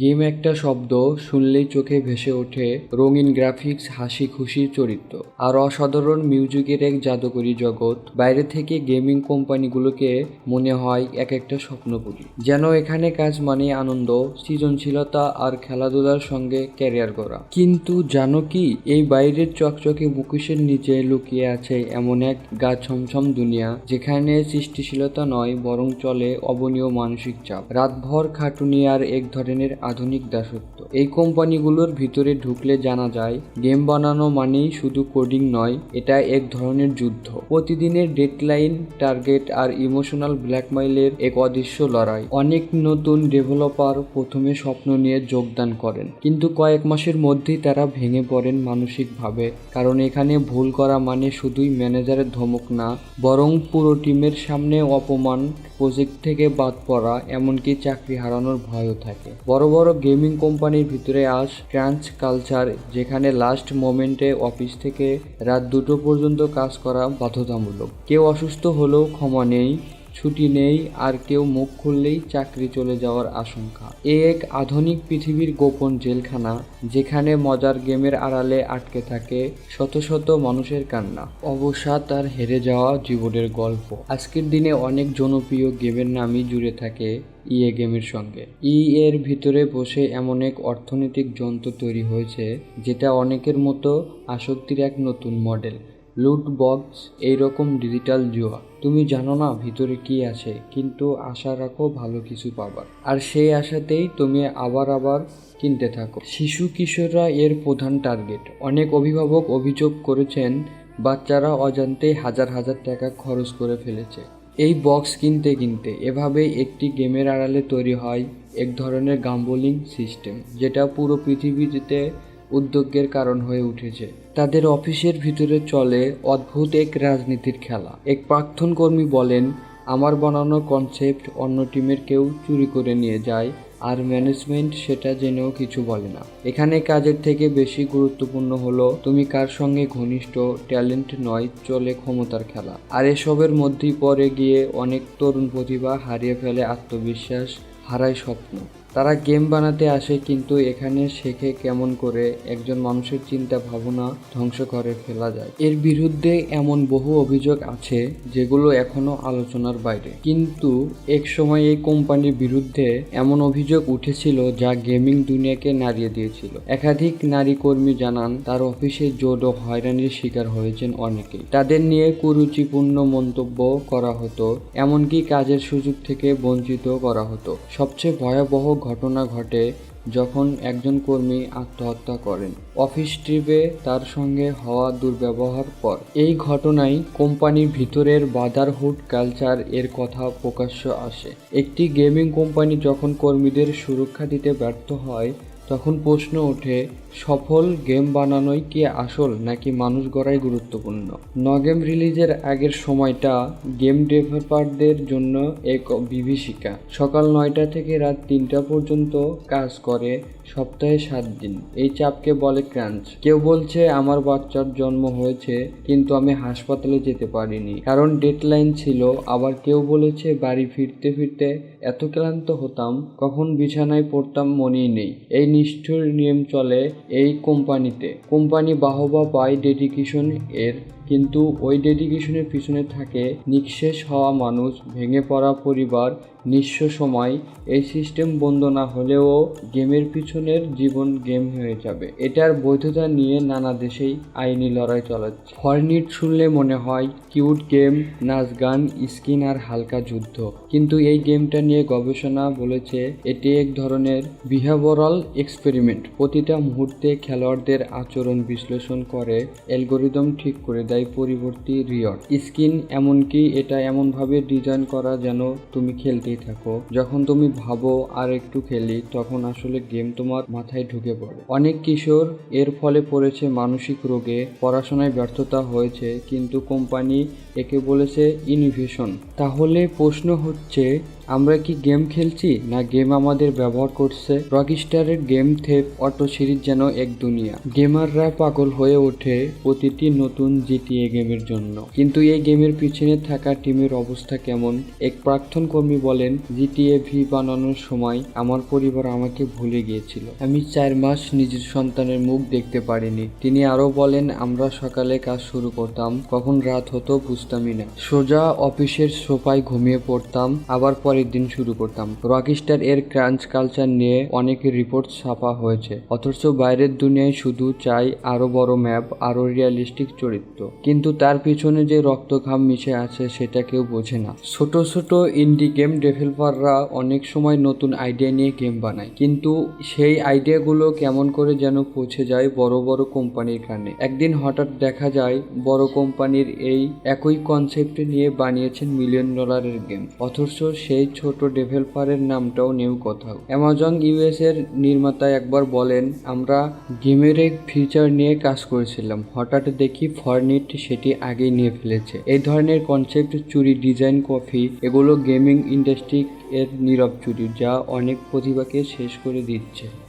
Game একটা শব্দ শুনলেই চোখে ভেসে ওঠে রঙিন গ্রাফিক্স, হাসি খুশির চরিত্র। আর অসাধারণ মিউজিকের এক জাদুকরী জগৎ। বাইরে থেকে গেমিং কোম্পানিগুলোকে মনে হয় এক একটা স্বপ্নপুরী যেন এখানে কাজ মানে আনন্দ, সৃজনশীলতা আর খেলাধুলার সঙ্গে ক্যারিয়ার করা কিন্তু জানো কি, এই বাইরের চকচকে মুখোশের নিচে লুকিয়ে আছে এমন এক গা ছমছম দুনিয়া, যেখানে সৃষ্টিশীলতা নয়, বরং চলে অবনীয় মানসিক চাপ। রাতভর খাটুনি আর এক ধরনের আধুনিক দাসত্ব। এই কোম্পানিগুলোর ভিতরে ঢুকলে জানা যায়, গেম বানানো মানেই শুধু কোডিং নয়, এটা এক ধরনের যুদ্ধ। প্রতিদিনের ডেডলাইন, টার্গেট আর ইমোশনাল ব্ল্যাকমেইলের এক অদৃশ্য লড়াই। অনেক নতুন ডেভেলপার প্রথমে স্বপ্ন নিয়ে যোগদান করেন, কিন্তু কয়েক মাসের মধ্যেই তারা ভেঙে পড়েন মানসিকভাবে। কারণ এখানে ভুল করা মানে শুধুই ম্যানেজারের ধমক না, বরং পুরো টিমের সামনে অপমান, প্রজেক্ট থেকে বাদ পড়া, এমনকি চাকরি হারানোর ভয়ও থাকে। বড় বড় গেমিং কোম্পানির ভিতরে আস ক্রাঞ্চ কালচার, যেখানে লাস্ট মোমেন্টে অফিস থেকে রাত দুটো পর্যন্ত কাজ করা বাধ্যতামূলক। কেউ অসুস্থ হলেও ক্ষমা নেই। ছুটি নেই, আর কেউ মুখ খুললেই চাকরি চলে যাওয়ার আশঙ্কা। এ এক আধুনিক পৃথিবীর গোপন জেলখানা, যেখানে মজার গেমের আড়ালে আটকে থাকে শত শত মানুষের কান্না। অবসাদ আর হেরে যাওয়া জীবনের গল্প। আজকের দিনে অনেক জনপ্রিয় গেমের নামই জুড়ে থাকে ইএ গেমের সঙ্গে। ই এর ভিতরে বসে এমন এক অর্থনৈতিক যন্ত্র তৈরি হয়েছে, যেটা অনেকের মতো আসক্তির এক নতুন মডেল। লুট বক্স, এইরকম ডিজিটাল জুয়া। তুমি জানো না ভিতরে কি আছে, কিন্তু আশা রাখো ভালো কিছু পাবার। আর সেই আশাতেই তুমি আবার আবার কিনতে থাকো। শিশু কিশোররা এর প্রধান টার্গেট। অনেক অভিভাবক অভিযোগ করেছেন, বাচ্চারা অজান্তেই হাজার হাজার টাকা খরচ করে ফেলেছে। এই বক্স কিনতে কিনতে এভাবেই একটি গেমের আড়ালে তৈরি হয় এক ধরনের গাম্বলিং সিস্টেম, যেটা পুরো পৃথিবীতে উদ্যোগের কারণ হয়ে উঠেছে। তাদের অফিসের ভিতরে চলে অদ্ভুত এক রাজনীতির খেলা। এক প্রাক্তন কর্মী বলেন, আমার বানানো কনসেপ্ট অন্য টিমের কেউ চুরি করে নিয়ে যায় আর ম্যানেজমেন্ট সেটা জেনেও কিছু বলে না। এখানে কাজের থেকে বেশি গুরুত্বপূর্ণ হলো, তুমি কার সঙ্গে ঘনিষ্ঠ ট্যালেন্ট নয়, চলে ক্ষমতার খেলা। আর এসবের মধ্যেই পরে গিয়ে অনেক তরুণ প্রতিভা হারিয়ে ফেলে আত্মবিশ্বাস, হারায় স্বপ্ন। তারা গেম বানাতে আসে কিন্তু এখানে শেখে কেমন করে একজন মানুষের চিন্তা ভাবনা ধ্বংস করে ফেলা যায়। এর বিরুদ্ধে এমন বহু অভিযোগ আছে যেগুলো এখনও আলোচনার বাইরে। কিন্তু এক সময় এই কোম্পানির বিরুদ্ধে এমন অভিযোগ উঠেছিল যা গেমিং দুনিয়াকে নাড়িয়ে দিয়েছিল। একাধিক নারী কর্মী জানান, তার অফিসে জোর ও হয়রানির শিকার হয়েছেন অনেকেই। তাদের নিয়ে কুরুচিপূর্ণ মন্তব্য করা হতো, এমনকি কাজের সুযোগ থেকে বঞ্চিত করা হতো। সবচেয়ে ভয়াবহ ঘটনা ঘটে যখন একজন কর্মী আত্মহত্যা করেন। অফিস ট্রিপে তার সঙ্গে হওয়া দুর্ব্যবহার পর। এই ঘটনায় কোম্পানির ভিতরের বাদারহুড কালচার এর কথা প্রকাশ্য আসে। একটি গেমিং কোম্পানি যখন কর্মীদের সুরক্ষা দিতে ব্যর্থ হয় তখন প্রশ্ন ওঠে, সফল গেম বানানোই কি আসল নাকি মানুষ গড়াই গুরুত্বপূর্ণ? নগেম রিলিজের আগের সময়টা গেম ডেভেলপারদের জন্য এক বিভীষিকা। সকাল নয়টা থেকে রাত তিনটা পর্যন্ত কাজ করে সপ্তাহে সাত দিন। এই চাপকে বলে ক্রাঞ্চ। কেউ বলছে, আমার বাচ্চার জন্ম হয়েছে, কিন্তু আমি হাসপাতালে যেতে পারিনি। কারণ ডেডলাইন ছিল, আবার কেউ বলেছে, বাড়ি ফিরতে ফিরতে এত ক্লান্ত হতাম, কখন বিছানায় পড়তাম মনেই নেই। এই নিষ্ঠুর নিয়ম চলে এই কোম্পানিতে। কোম্পানি বাহবা পায় ডেডিকেশন এর কিন্তু ওই ডেডিকেশনের পিছনে থাকে নিঃশেষ হওয়া মানুষ, ভেঙে পড়া পরিবার, নিঃস্ব সময়। এই সিস্টেম বন্ধ না হলেও গেমের পিছনের জীবন গেম হয়ে যাবে। এটার বৈধতা নিয়ে নানা দেশেই আইনি লড়াই চলাচ্ছে। হর্নিট শুনলে মনে হয় কিউট গেম নাচ গান স্কিন আর হালকা যুদ্ধ। কিন্তু এই গেমটা নিয়ে গবেষণা বলেছে, এটি এক ধরনের বিহেভিয়ারাল এক্সপেরিমেন্ট প্রতিটা মুহূর্তে খেলোয়াড়দের আচরণ বিশ্লেষণ করে অ্যালগোরিদম ঠিক করে দেয় পরিবর্তী রিয়ড। স্কিন এমনকি এটা এমনভাবে ডিজাইন করা যেন তুমি খেলতেই থাকো। যখন তুমি ভাবো আর একটু খেলি, তখন আসলে গেম তোমার মাথায় ঢুকে পড়ে। অনেক কিশোর এর ফলে পড়েছে মানসিক রোগে, পড়াশোনায় ব্যর্থতা হয়েছে, কিন্তু কোম্পানি একে বলেছে ইনোভেশন তাহলে প্রশ্ন হচ্ছে আমরা কি গেম খেলছি না গেম আমাদের ব্যবহার করছে? রকস্টারের গেম থেপ অটো সিরিজ যেন এক দুনিয়া। গেমাররা পাগল হয়ে ওঠে প্রতিটি নতুন জিটিএ গেমের জন্য। কিন্তু এই গেমের পিছনে থাকা টিমের অবস্থা কেমন? এক প্রাক্তন কর্মী বলেন, জিটিএ ভি বানানোর সময় আমার পরিবার আমাকে ভুলে গিয়েছিল। আমি চার মাস নিজের সন্তানের মুখ দেখতে পারিনি। তিনি আরও বলেন, আমরা সকালে কাজ শুরু করতাম, কখন রাত হতো বুঝতামই না। সোজা অফিসের সোফায় ঘুমিয়ে পড়তাম, আবার পরের দিন শুরু করতাম। রকস্টার এর ক্রাঞ্চ কালচার নিয়ে অনেক রিপোর্ট ছাপা হয়েছে। অথচ বাইরের দুনিয়ায় শুধু চাই আরও বড় ম্যাপ আরও রিয়ালিস্টিক চরিত্র। কিন্তু তার পিছনে যে রক্তঘাম মিশে আছে সেটা কেউ বোঝে না। ছোট ছোট ইন্ডি গেম ডেভেলপাররা অনেক সময় নতুন আইডিয়া নিয়ে গেম বানায়। কিন্তু সেই আইডিয়াগুলো কেমন করে যেন পৌঁছে যায় বড় বড় কোম্পানির কানে একদিন হঠাৎ দেখা যায়, বড় কোম্পানির এই একই কনসেপ্ট নিয়ে বানিয়েছেন মিলিয়ন ডলারের গেম অথচ সেই ছোট ডেভেলপারের নামটাও নিউ কোথাও অ্যামাজন ইউএস এর নির্মাতা একবার বলেন, আমরা গেমের এক ফিচার নিয়ে কাজ করেছিলাম। হঠাৎ দেখি ফর্নিট সেটি আগেই নিয়ে ফেলেছে। এই ধরনের কনসেপ্ট চুরি, ডিজাইন কফি এগুলো গেমিং ইন্ডাস্ট্রি এর নীরব চুরি, যা অনেক প্রতিভাকে শেষ করে দিচ্ছে।